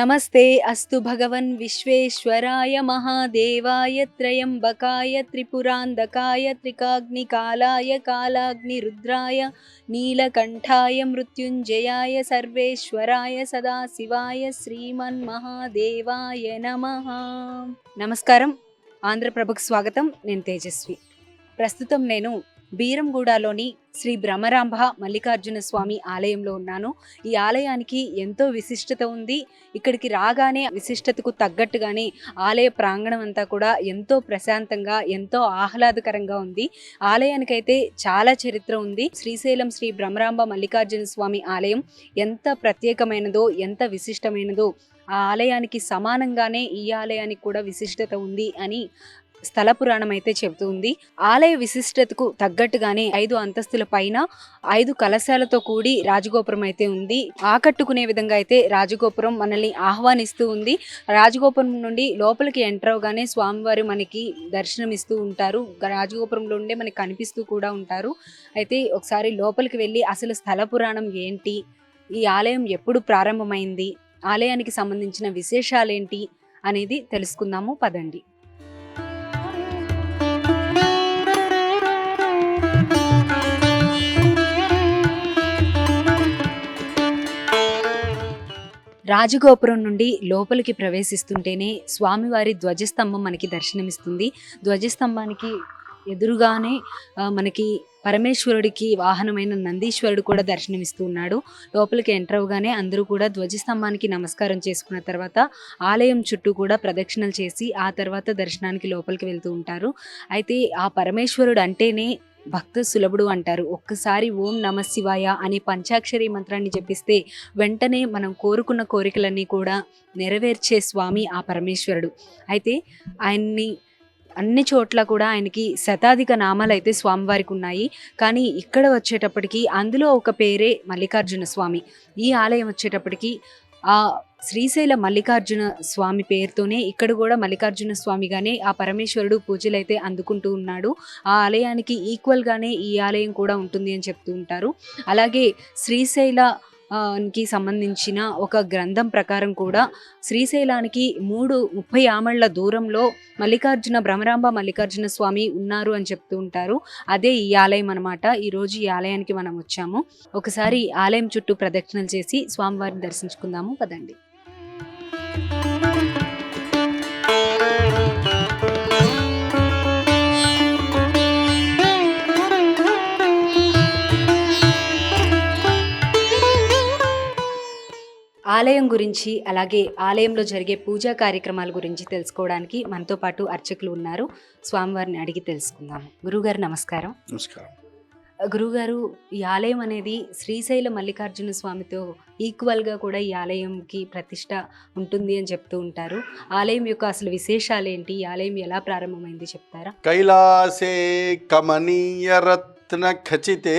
నమస్తే అస్తు భగవన్ విశ్వేశ్వరాయ మహాదేవాయ త్రయంబకాయ త్రిపురాంధకాయ త్రికాగ్నికాలాయ కాలాగ్నిరుద్రాయ నీలకంఠాయ మృత్యుంజయాయ సర్వేశ్వరాయ సదాశివాయ శ్రీమన్మహాదేవాయ నమ. నమస్కారం. ఆంధ్రప్రభకు స్వాగతం. నేను తేజస్వి. ప్రస్తుతం నేను బీరంగూడలోని శ్రీ భ్రమరాంభ మల్లికార్జున స్వామి ఆలయంలో ఉన్నాను. ఈ ఆలయానికి ఎంతో విశిష్టత ఉంది. ఇక్కడికి రాగానే విశిష్టతకు తగ్గట్టుగానే ఆలయ ప్రాంగణం అంతా కూడా ఎంతో ప్రశాంతంగా ఎంతో ఆహ్లాదకరంగా ఉంది. ఆలయానికైతే చాలా చరిత్ర ఉంది. శ్రీశైలం శ్రీ భ్రమరాంబ మల్లికార్జున స్వామి ఆలయం ఎంత ప్రత్యేకమైనదో ఎంత విశిష్టమైనదో ఆ ఆలయానికి సమానంగానే ఈ ఆలయానికి కూడా విశిష్టత ఉంది అని స్థల పురాణం అయితే చెబుతుంది ఆలయ విశిష్టతకు తగ్గట్టుగానే ఐదు అంతస్తుల పైన ఐదు కలశాలతో కూడి రాజగోపురం అయితే ఉంది. ఆకట్టుకునే విధంగా అయితే రాజగోపురం మనల్ని ఆహ్వానిస్తూ ఉంది. రాజగోపురం నుండి లోపలికి ఎంటర్ అవగానే స్వామివారు మనకి దర్శనం ఇస్తూ ఉంటారు. రాజగోపురంలో ఉండే మనకి కనిపిస్తూ కూడా ఉంటారు. అయితే ఒకసారి లోపలికి వెళ్ళి అసలు స్థల పురాణం ఏంటి? ఈ ఆలయం ఎప్పుడు ప్రారంభమైంది? ఆలయానికి సంబంధించిన విశేషాలేంటి? అనేది తెలుసుకుందాము. పదండి. రాజగోపురం నుండి లోపలికి ప్రవేశిస్తుంటేనే స్వామివారి ధ్వజస్తంభం మనకి దర్శనమిస్తుంది. ధ్వజస్తంభానికి ఎదురుగానే మనకి పరమేశ్వరుడికి వాహనమైన నందీశ్వరుడు కూడా దర్శనమిస్తూ ఉన్నాడు లోపలికి ఎంటర్ అవగానే అందరూ కూడా ధ్వజస్తంభానికి నమస్కారం చేసుకున్న తర్వాత ఆలయం చుట్టూ కూడా ప్రదక్షిణలు చేసి ఆ తర్వాత దర్శనానికి లోపలికి వెళ్తూ ఉంటారు. అయితే ఆ పరమేశ్వరుడు అంటేనే భక్త సులభుడు అంటారు. ఒక్కసారి ఓం నమ శివాయ అనే పంచాక్షరి మంత్రాన్ని జపిస్తే వెంటనే మనం కోరుకున్న కోరికలన్నీ కూడా నెరవేర్చే స్వామి ఆ పరమేశ్వరుడు. అయితే ఆయన్ని అన్ని చోట్ల కూడా ఆయనకి శతాధిక నామాలు అయితే స్వామివారికి ఉన్నాయి. కానీ ఇక్కడ వచ్చేటప్పటికి అందులో ఒక పేరే మల్లికార్జున స్వామి. ఈ ఆలయం వచ్చేటప్పటికి ఆ శ్రీశైల మల్లికార్జున స్వామి పేరుతోనే ఇక్కడ కూడా మల్లికార్జున స్వామిగానే ఆ పరమేశ్వరుడు పూజలు అయితే అందుకుంటూ ఉన్నాడు. ఆ ఆలయానికి ఈక్వల్గానే ఈ ఆలయం కూడా ఉంటుంది అని చెప్తూ ఉంటారు. అలాగే శ్రీశైల కి సంబంధించిన ఒక గ్రంథం ప్రకారం కూడా శ్రీశైలానికి మూడు ముప్పై ఆమళ్ళ దూరంలో మల్లికార్జున భ్రమరాంబ మల్లికార్జున స్వామి ఉన్నారు అని చెప్తూ ఉంటారు. అదే ఈ ఆలయం అనమాట ఈరోజు ఈ ఆలయానికి మనం వచ్చాము. ఒకసారి ఆలయం చుట్టూ ప్రదక్షిణలు చేసి స్వామివారిని దర్శించుకుందాము. పదండి. ఆలయం గురించి అలాగే ఆలయంలో జరిగే పూజా కార్యక్రమాల గురించి తెలుసుకోవడానికి మనతో పాటు అర్చకులు ఉన్నారు. స్వామివారిని అడిగి తెలుసుకుందాము. గురుగారు నమస్కారం. నమస్కారం. గురువుగారు ఈ ఆలయం అనేది శ్రీశైల మల్లికార్జున స్వామితో ఈక్వల్గా కూడా ఈ ఆలయంకి ప్రతిష్ట ఉంటుంది అని చెప్తూ ఉంటారు. ఆలయం యొక్క అసలు విశేషాలు ఏంటి ఈ ఆలయం ఎలా ప్రారంభమైంది చెప్తారా? కైలాసే కమనీయ రత్న ఖచితే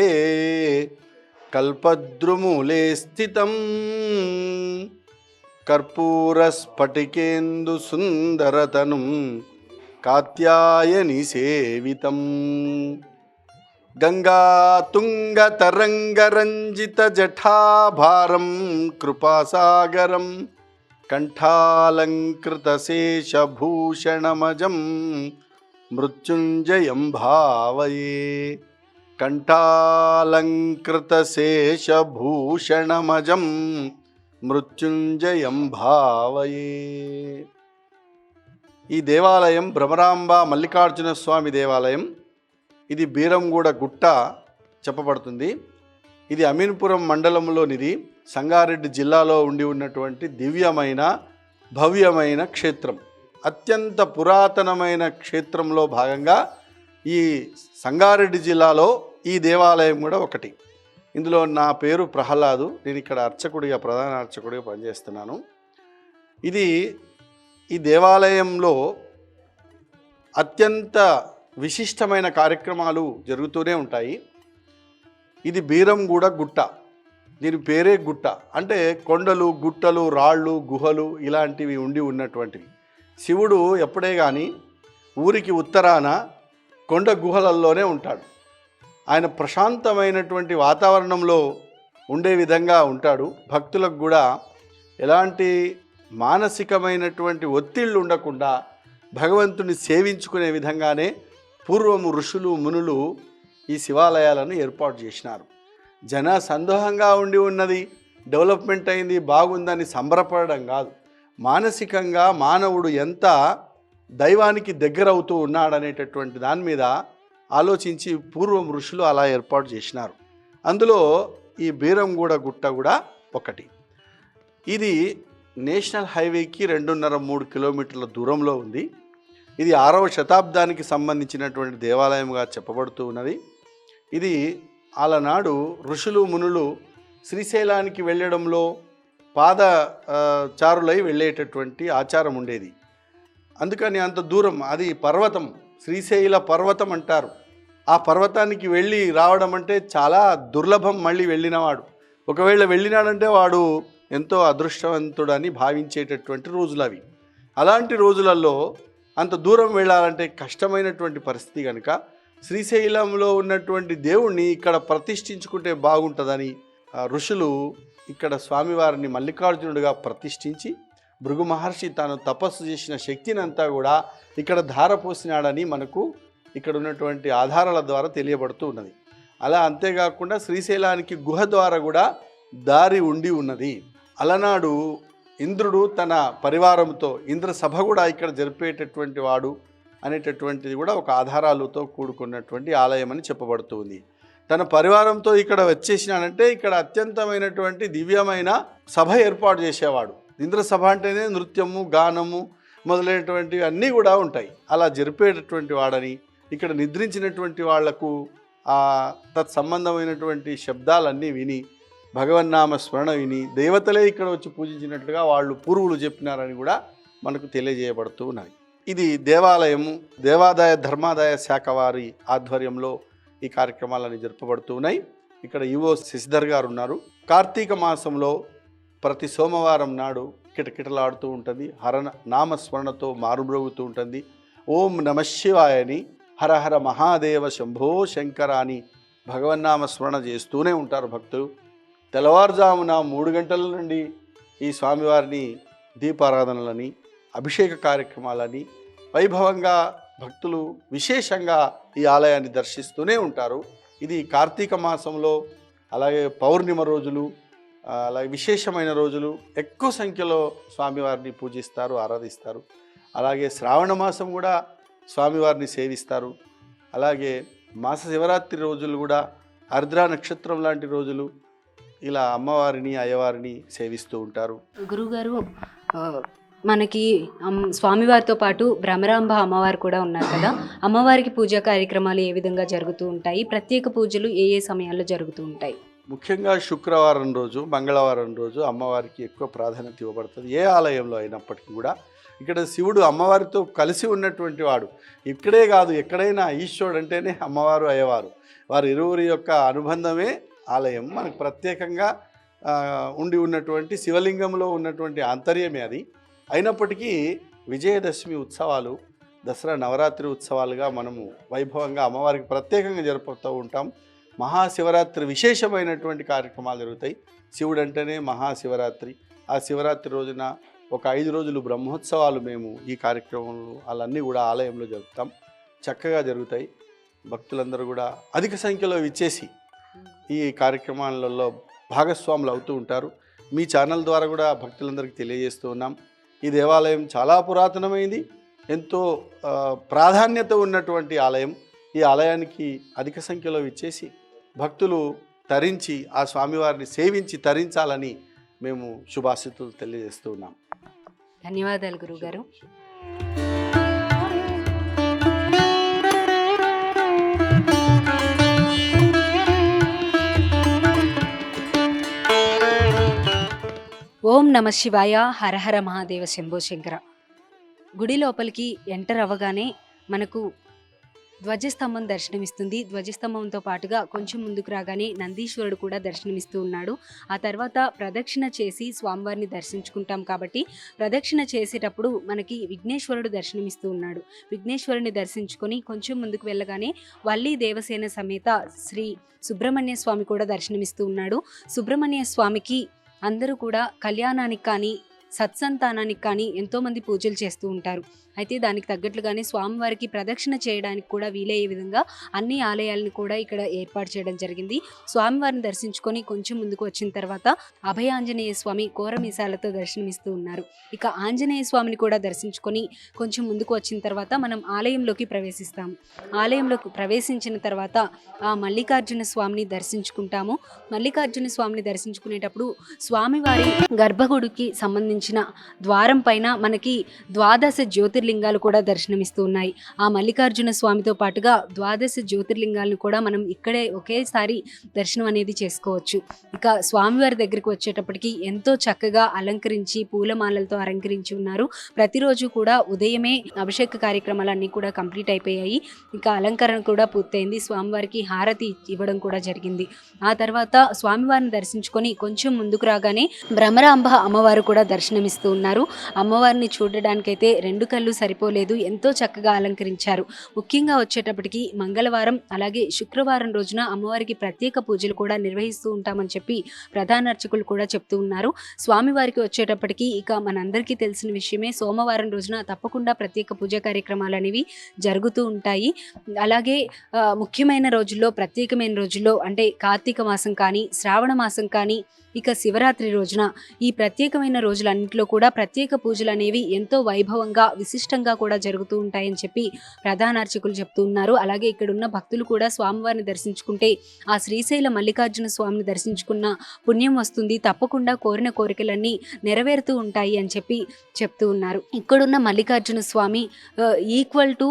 కల్పద్రుమూలే స్థితం. కర్పూర స్ఫటికేందు సుందరతను కాత్యాయని సేవితం. గంగా తుంగ తరంగరంజిత జఠాభారం కృపాసాగరం కంఠాలంకృత శేషభూషణమజం మృత్యుంజయం భావయే. కంఠాలంకృత శేషభూషణమజం మృత్యుంజయం భావయే. ఈ దేవాలయం భ్రమరాంబ మల్లికార్జున స్వామి దేవాలయం. ఇది బీరంగూడ గుట్ట చెప్పబడుతుంది. ఇది అమీన్పురం మండలంలోనిది సంగారెడ్డి జిల్లాలో ఉండి ఉన్నటువంటి దివ్యమైన భవ్యమైన క్షేత్రం. అత్యంత పురాతనమైన క్షేత్రంలో భాగంగా ఈ సంగారెడ్డి జిల్లాలో ఈ దేవాలయం కూడా ఒకటి. ఇందులో నా పేరు ప్రహ్లాదు. నేను ఇక్కడ అర్చకుడిగా ప్రధాన అర్చకుడిగా పనిచేస్తున్నాను. ఇది ఈ దేవాలయంలో అత్యంత విశిష్టమైన కార్యక్రమాలు జరుగుతూనే ఉంటాయి. ఇది బీరంగూడ గుట్ట. దీని పేరే గుట్ట. అంటే కొండలు గుట్టలు రాళ్ళు గుహలు ఇలాంటివి ఉండి ఉన్నటువంటివి. శివుడు ఎప్పుడే కానీ ఊరికి ఉత్తరాన కొండ గుహలల్లోనే ఉంటాడు. ఆయన ప్రశాంతమైనటువంటి వాతావరణంలో ఉండే విధంగా ఉంటాడు. భక్తులకు కూడా ఎలాంటి మానసికమైనటువంటి ఒత్తిళ్ళు ఉండకుండా భగవంతుని సేవించుకునే విధంగానే పూర్వము ఋషులు మునులు ఈ శివాలయాలను ఏర్పాటు చేసినారు. జన సందోహంగా ఉండి ఉన్నది డెవలప్మెంట్ అయింది బాగుందని సంబరపడడం కాదు. మానసికంగా మానవుడు ఎంత దైవానికి దగ్గరవుతూ ఉన్నాడనేటటువంటి దాని మీద ఆలోచించి పూర్వం ఋషులు అలా ఏర్పాటు చేసినారు. అందులో ఈ బీరంగూడ గుట్ట కూడా ఒకటి. ఇది నేషనల్ హైవేకి రెండున్నర మూడు కిలోమీటర్ల దూరంలో ఉంది. ఇది ఆరవ శతాబ్దానికి సంబంధించినటువంటి దేవాలయంగా చెప్పబడుతూ ఉన్నది. ఇది ఆలనాడు ఋషులు మునులు శ్రీశైలానికి వెళ్ళడంలో పాద చారులై వెళ్ళేటటువంటి ఆచారం ఉండేది. అందుకని అంత దూరం అది పర్వతం శ్రీశైల పర్వతం అంటారు. ఆ పర్వతానికి వెళ్ళి రావడం అంటే చాలా దుర్లభం మళ్ళీ వెళ్ళినవాడు. ఒకవేళ వెళ్ళినాడంటే వాడు ఎంతో అదృష్టవంతుడని భావించేటటువంటి రోజులు అవి. అలాంటి రోజులలో అంత దూరం వెళ్ళాలంటే కష్టమైనటువంటి పరిస్థితి కనుక శ్రీశైలంలో ఉన్నటువంటి దేవుణ్ణి ఇక్కడ ప్రతిష్ఠించుకుంటే బాగుంటుందని ఋషులు ఇక్కడ స్వామివారిని మల్లికార్జునుడిగా ప్రతిష్ఠించి భృగు మహర్షి తాను తపస్సు చేసిన శక్తిని అంతా కూడా ఇక్కడ ధారపోసినాడని మనకు ఇక్కడ ఉన్నటువంటి ఆధారాల ద్వారా తెలియబడుతూ ఉన్నది. అలా అంతేకాకుండా శ్రీశైలానికి గుహ ద్వారా కూడా దారి ఉండి ఉన్నది. అలనాడు ఇంద్రుడు తన పరివారంతో ఇంద్ర సభ కూడా ఇక్కడ జరిపేటటువంటి వాడు అనేటటువంటిది కూడా ఒక ఆధారాలతో కూడుకున్నటువంటి ఆలయం అని చెప్పబడుతుంది. తన పరివారంతో ఇక్కడ వచ్చేసినాడంటే ఇక్కడ అత్యంతమైనటువంటి దివ్యమైన సభ ఏర్పాటు చేసేవాడు. ఇంద్ర సభ అంటేనే నృత్యము గానము మొదలైనటువంటివి అన్నీ కూడా ఉంటాయి. అలా జరిపేటటువంటి వాడని ఇక్కడ నిద్రించినటువంటి వాళ్ళకు తత్సంబంధమైనటువంటి శబ్దాలన్నీ విని భగవన్నామ స్మరణ విని దేవతలే ఇక్కడ వచ్చి పూజించినట్లుగా వాళ్ళు పూర్వులు చెప్పినారని కూడా మనకు తెలియజేయబడుతూ ఉన్నాయి ఇది దేవాలయము దేవాదాయ ధర్మాదాయ శాఖ వారి ఆధ్వర్యంలో ఈ కార్యక్రమాలని జరుపబడుతూ ఉన్నాయి. ఇక్కడ యువో శశిధర్ గారు ఉన్నారు. కార్తీక మాసంలో ప్రతి సోమవారం నాడు కిటకిటలాడుతూ ఉంటుంది. హర నామస్మరణతో మారుమ్రోగుతూ ఉంటుంది. ఓం నమశివాయని హర హర మహాదేవ శంభో శంకర అని భగవన్నామ స్మరణ చేస్తూనే ఉంటారు భక్తులు. తెల్లవారుజామున మూడు గంటల నుండి ఈ స్వామివారిని దీపారాధనలని అభిషేక కార్యక్రమాలని వైభవంగా భక్తులు విశేషంగా ఈ ఆలయాన్ని దర్శిస్తూనే ఉంటారు. ఇది కార్తీక మాసంలో అలాగే పౌర్ణిమ రోజులు అలాగే విశేషమైన రోజులు ఎక్కువ సంఖ్యలో స్వామివారిని పూజిస్తారు ఆరాధిస్తారు. అలాగే శ్రావణ మాసం కూడా స్వామివారిని సేవిస్తారు. అలాగే మాస శివరాత్రి రోజులు కూడా ఆర్ద్ర నక్షత్రం లాంటి రోజులు ఇలా అమ్మవారిని అయ్యవారిని సేవిస్తూ ఉంటారు. గురుగారు మనకి స్వామివారితో పాటు భ్రమరాంబ అమ్మవారు కూడా ఉన్నారు కదా. అమ్మవారికి పూజా కార్యక్రమాలు ఏ విధంగా జరుగుతూ ఉంటాయి? ప్రత్యేక పూజలు ఏ ఏ సమయాల్లో జరుగుతూ ఉంటాయి? ముఖ్యంగా శుక్రవారం రోజు మంగళవారం రోజు అమ్మవారికి ఎక్కువ ప్రాధాన్యత ఇవ్వబడుతుంది. ఏ ఆలయంలో అయినప్పటికీ కూడా ఇక్కడ శివుడు అమ్మవారితో కలిసి ఉన్నటువంటి వాడు. ఇక్కడే కాదు ఎక్కడైనా ఈశ్వరుడు అంటేనే అమ్మవారు అయ్యవారు. వారి ఇరువురి యొక్క అనుబంధమే ఆలయం మనకు ప్రత్యేకంగా ఉండి ఉన్నటువంటి శివలింగంలో ఉన్నటువంటి ఆంతర్యమే అది. అయినప్పటికీ విజయదశమి ఉత్సవాలు దసరా నవరాత్రి ఉత్సవాలుగా మనము వైభవంగా అమ్మవారికి ప్రత్యేకంగా జరుపుతూ ఉంటాం. మహాశివరాత్రి విశేషమైనటువంటి కార్యక్రమాలు జరుగుతాయి. శివుడు అంటేనే మహాశివరాత్రి. ఆ శివరాత్రి రోజున ఒక ఐదు రోజులు బ్రహ్మోత్సవాలు మేము ఈ కార్యక్రమంలో వాళ్ళన్నీ కూడా ఆలయంలో జరుపుతాం. చక్కగా జరుగుతాయి. భక్తులందరూ కూడా అధిక సంఖ్యలో విచ్చేసి ఈ కార్యక్రమాలలో భాగస్వాములు అవుతూ ఉంటారు. మీ ఛానల్ ద్వారా కూడా భక్తులందరికీ తెలియజేస్తూ ఉన్నాం. ఈ దేవాలయం చాలా పురాతనమైంది. ఎంతో ప్రాధాన్యత ఉన్నటువంటి ఆలయం. ఈ ఆలయానికి అధిక సంఖ్యలో ఇచ్చేసి భక్తులు తరించి ఆ స్వామివారిని సేవించి తరించాలని మేము శుభాశితులు తెలియజేస్తూ ఉన్నాం. ధన్యవాదాలు గురుగారు ఓం నమ శివాయ హర హర మహాదేవ శంభో శంకర. గుడి లోపలికి ఎంటర్ అవ్వగానే మనకు ధ్వజస్తంభం దర్శనమిస్తుంది. ధ్వజస్తంభంతో పాటుగా కొంచెం ముందుకు రాగానే నందీశ్వరుడు కూడా దర్శనమిస్తూ ఉన్నాడు. ఆ తర్వాత ప్రదక్షిణ చేసి స్వామివారిని దర్శించుకుంటాం కాబట్టి ప్రదక్షిణ చేసేటప్పుడు మనకి విఘ్నేశ్వరుడు దర్శనమిస్తూ ఉన్నాడు. విఘ్నేశ్వరుని దర్శించుకొని కొంచెం ముందుకు వెళ్ళగానే వల్లి దేవసేన సమేత శ్రీ సుబ్రహ్మణ్య స్వామి కూడా దర్శనమిస్తూ ఉన్నాడు. సుబ్రహ్మణ్య స్వామికి అందరూ కూడా కళ్యాణానికి కానీ సత్సంతానానికి కానీ ఎంతోమంది పూజలు చేస్తూ ఉంటారు. అయితే దానికి తగ్గట్లుగానే స్వామివారికి ప్రదక్షిణ చేయడానికి కూడా వీలయ్యే విధంగా అన్ని ఆలయాలను కూడా ఇక్కడ ఏర్పాటు చేయడం జరిగింది. స్వామివారిని దర్శించుకొని కొంచెం ముందుకు వచ్చిన తర్వాత అభయ ఆంజనేయ స్వామి కోరమీసాలతో దర్శనమిస్తూ ఉన్నారు. ఇక ఆంజనేయ స్వామిని కూడా దర్శించుకొని కొంచెం ముందుకు వచ్చిన తర్వాత మనం ఆలయంలోకి ప్రవేశిస్తాము. ఆలయంలోకి ప్రవేశించిన తర్వాత ఆ మల్లికార్జున స్వామిని దర్శించుకుంటాము. మల్లికార్జున స్వామిని దర్శించుకునేటప్పుడు స్వామివారి గర్భగుడికి సంబంధించి సంబంధించిన ద్వారం పైన మనకి ద్వాదశ జ్యోతిర్లింగాలు కూడా దర్శనమిస్తూ ఉన్నాయి. ఆ మల్లికార్జున స్వామితో పాటుగా ద్వాదశ జ్యోతిర్లింగాలను కూడా మనం ఇక్కడే ఒకేసారి దర్శనం అనేది చేసుకోవచ్చు. ఇక స్వామివారి దగ్గరికి వచ్చేటప్పటికి ఎంతో చక్కగా అలంకరించి పూలమాలలతో అలంకరించి ఉన్నారు. ప్రతిరోజు కూడా ఉదయమే అభిషేక కార్యక్రమాలన్నీ కూడా కంప్లీట్ అయిపోయాయి. ఇక అలంకరణ కూడా పూర్తయింది. స్వామివారికి హారతి ఇవ్వడం కూడా జరిగింది. ఆ తర్వాత స్వామివారిని దర్శించుకొని కొంచెం ముందుకు రాగానే భ్రమరాంబ అమ్మవారు కూడా దర్శనం దర్శనమిస్తూ ఉన్నారు. అమ్మవారిని చూడడానికైతే రెండు కళ్ళు సరిపోలేదు. ఎంతో చక్కగా అలంకరించారు. ముఖ్యంగా వచ్చేటప్పటికి మంగళవారం అలాగే శుక్రవారం రోజున అమ్మవారికి ప్రత్యేక పూజలు కూడా నిర్వహిస్తూ ఉంటామని చెప్పి ప్రధాన అర్చకులు కూడా చెప్తూ ఉన్నారు. స్వామివారికి వచ్చేటప్పటికి ఇక మనందరికీ తెలిసిన విషయమే సోమవారం రోజున తప్పకుండా ప్రత్యేక పూజా కార్యక్రమాలు అనేవి జరుగుతూ ఉంటాయి. అలాగే ముఖ్యమైన రోజుల్లో ప్రత్యేకమైన రోజుల్లో అంటే కార్తీక మాసం కానీ శ్రావణ మాసం కానీ ఇక శివరాత్రి రోజున ఈ ప్రత్యేకమైన రోజులన్నింటిలో కూడా ప్రత్యేక పూజలు అనేవి ఎంతో వైభవంగా విశిష్టంగా కూడా జరుగుతూ ఉంటాయని చెప్పి ప్రధాన అర్చకులు చెప్తూ ఉన్నారు. అలాగే ఇక్కడున్న భక్తులు కూడా స్వామివారిని దర్శించుకుంటే ఆ శ్రీశైల మల్లికార్జున స్వామిని దర్శించుకున్న పుణ్యం వస్తుంది. తప్పకుండా కోరిన కోరికలన్నీ నెరవేరుతూ ఉంటాయి అని చెప్పి చెప్తూ ఉన్నారు. ఇక్కడున్న మల్లికార్జున స్వామి ఈక్వల్ టు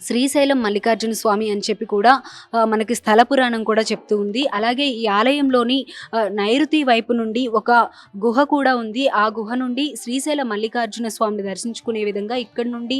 శ్రీశైలం మల్లికార్జున స్వామి అని చెప్పి కూడా మనకి స్థల పురాణం కూడా చెప్తూ ఉంది. అలాగే ఈ ఆలయంలోని నైరుతి వైపు నుండి ఒక గుహ కూడా ఉంది. ఆ గుహ నుండి శ్రీశైల మల్లికార్జున స్వామిని దర్శించుకునే విధంగా ఇక్కడ నుండి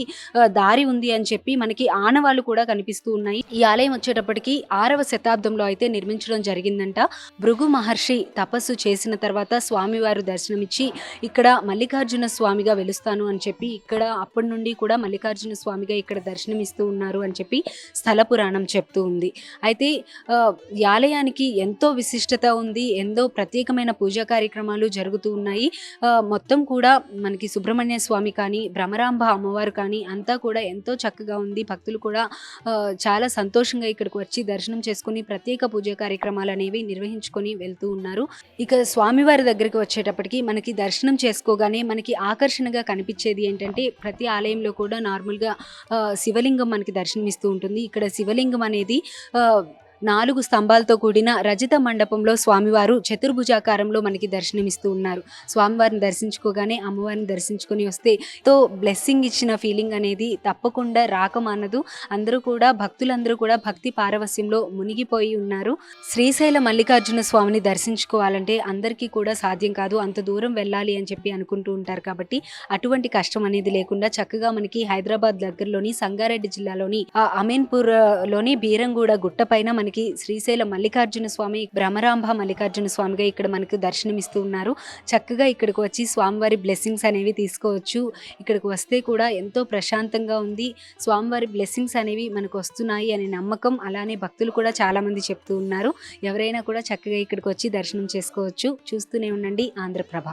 దారి ఉంది అని చెప్పి మనకి ఆనవాళ్ళు కూడా కనిపిస్తూ ఉన్నాయి. ఈ ఆలయం వచ్చేటప్పటికి ఆరవ శతాబ్దంలో అయితే నిర్మించడం జరిగిందంట. భృగు మహర్షి తపస్సు చేసిన తర్వాత స్వామివారు దర్శనమిచ్చి ఇక్కడ మల్లికార్జున స్వామిగా వెలుస్తాను అని చెప్పి ఇక్కడ అప్పటి నుండి కూడా మల్లికార్జున స్వామిగా ఇక్కడ దర్శనమిస్తూ ఉన్నారు అని చెప్పి స్థల పురాణం చెప్తూ ఉంది. అయితే ఈ ఆలయానికి ఎంతో విశిష్టత ఉంది ఎంతో ప్రత్యేకమైన పూజా కార్యక్రమాలు జరుగుతూ ఉన్నాయి. మొత్తం కూడా మనకి సుబ్రహ్మణ్య స్వామి కానీ భ్రమరాంబ అమ్మవారు కానీ అంతా కూడా ఎంతో చక్కగా ఉంది. భక్తులు కూడా చాలా సంతోషంగా ఇక్కడికి వచ్చి దర్శనం చేసుకుని ప్రత్యేక పూజా కార్యక్రమాలు అనేవి నిర్వహించుకొని వెళ్తూ ఉన్నారు. ఇక స్వామివారి దగ్గరికి వచ్చేటప్పటికి మనకి దర్శనం చేసుకోగానే మనకి ఆకర్షణగా కనిపించేది ఏంటంటే ప్రతి ఆలయంలో కూడా నార్మల్గా శివలింగం మనకి దర్శనమిస్తూ ఉంటుంది. ఇక్కడ శివలింగం అనేది ఆ, నాలుగు స్తంభాలతో కూడిన రజత మండపంలో స్వామివారు చతుర్భుజాకారంలో మనకి దర్శనమిస్తూ ఉన్నారు. స్వామివారిని దర్శించుకోగానే అమ్మవారిని దర్శించుకొని వస్తే తో బ్లెస్సింగ్ ఇచ్చిన ఫీలింగ్ అనేది తప్పకుండా రాకమానదు. అందరూ కూడా భక్తులందరూ కూడా భక్తి పారవస్యంలో మునిగిపోయి ఉన్నారు. శ్రీశైల మల్లికార్జున స్వామిని దర్శించుకోవాలంటే అందరికీ కూడా సాధ్యం కాదు. అంత దూరం వెళ్ళాలి అని చెప్పి అనుకుంటూ ఉంటారు కాబట్టి అటువంటి కష్టం అనేది లేకుండా చక్కగా మనకి హైదరాబాద్ దగ్గరలోని సంగారెడ్డి జిల్లాలోని ఆ అమీన్పూర్లోని బీరంగూడ గుట్ట పైన మనకి శ్రీశైల మల్లికార్జున స్వామి భ్రమరాంభ మల్లికార్జున స్వామిగా ఇక్కడ మనకు దర్శనమిస్తూ ఉన్నారు. చక్కగా ఇక్కడికి వచ్చి స్వామివారి బ్లెస్సింగ్స్ అనేవి తీసుకోవచ్చు. ఇక్కడికి వస్తే కూడా ఎంతో ప్రశాంతంగా ఉంది. స్వామివారి బ్లెస్సింగ్స్ అనేవి మనకు వస్తున్నాయి అనే నమ్మకం అలానే భక్తులు కూడా చాలా మంది చెప్తూ ఉన్నారు. ఎవరైనా కూడా చక్కగా ఇక్కడికి వచ్చి దర్శనం చేసుకోవచ్చు. చూస్తూనే ఉండండి ఆంధ్రప్రభ.